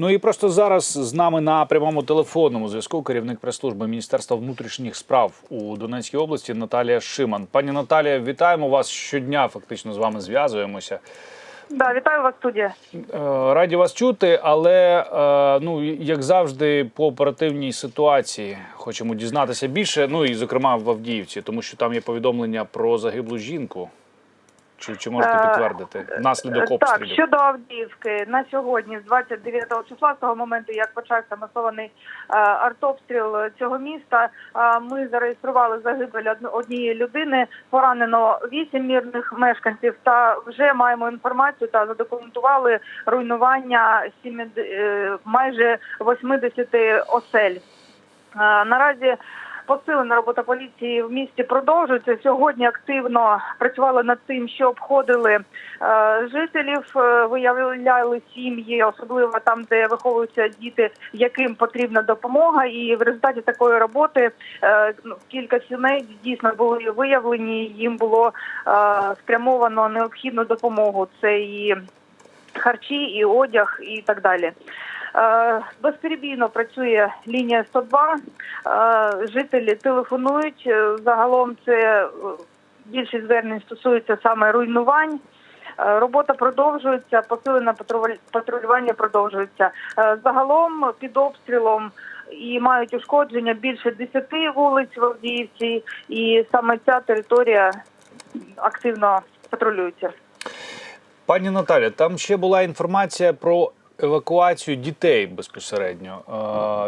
Ну і просто зараз з нами на прямому телефонному зв'язку керівник прес-служби Міністерства внутрішніх справ у Донецькій області Наталія Шиман. Пані Наталія, вітаємо вас щодня. Фактично з вами зв'язуємося. Да, вітаю вас, студія. Е, Раді вас чути, але е, ну як завжди, по оперативній ситуації хочемо дізнатися більше. Ну і зокрема в Авдіївці, тому що там є повідомлення про загиблу жінку. Чи, чи можете Е, підтвердити внаслідок Так, щодо Авдіївки, на сьогодні, з 29 числа, з того моменту, як почався масований е, артобстріл цього міста, е, ми зареєстрували загибель одн- однієї людини, поранено 8 мирних мешканців, та вже маємо інформацію та задокументували руйнування 70, е, майже 80 осель. Е, Наразі посилена робота поліції в місті продовжується. Сьогодні активно працювали над тим, що обходили е, жителів, е, виявляли сім'ї, особливо там, де виховуються діти, яким потрібна допомога. І в результаті такої роботи е, ну, кілька сімей дійсно були виявлені. Їм було е, спрямовано необхідну допомогу. Це і харчі, і одяг, і так далі. Е, Безперебійно працює лінія 102. Е, Жителі телефонують. Е, Загалом це більшість звернень стосується саме руйнувань. Робота продовжується, посилене патрулювання продовжується. Загалом під обстрілом і мають ушкодження більше 10 вулиць в Авдіївці, і саме ця територія активно патрулюється. Пані Наталя, там ще була інформація про евакуацію дітей безпосередньо.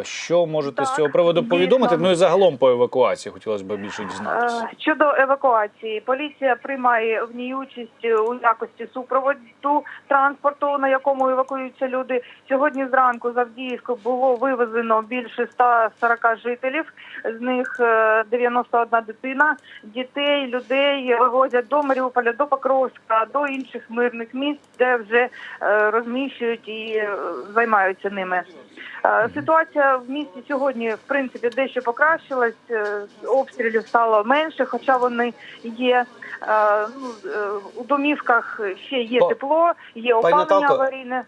Е, Що можете з цього приводу дійсно. повідомити? Ну і загалом по евакуації хотілося б більше дізнатися. Е, Щодо евакуації, поліція приймає в ній участь у якості супроводу транспорту, на якому евакуюються люди. Сьогодні зранку з Авдіївки було вивезено більше 140 жителів, з них е, 91 дитина. Дітей, людей вивозять до Маріуполя, до Покровська, до інших мирних міст, де вже е, розміщують і займаються ними. Е, Ситуація в місті сьогодні, в принципі, дещо покращилась. Е, Обстрілів стало менше, хоча вони є. Е, Ну, у домівках ще є тепло, є опалення Наталко, аварійне.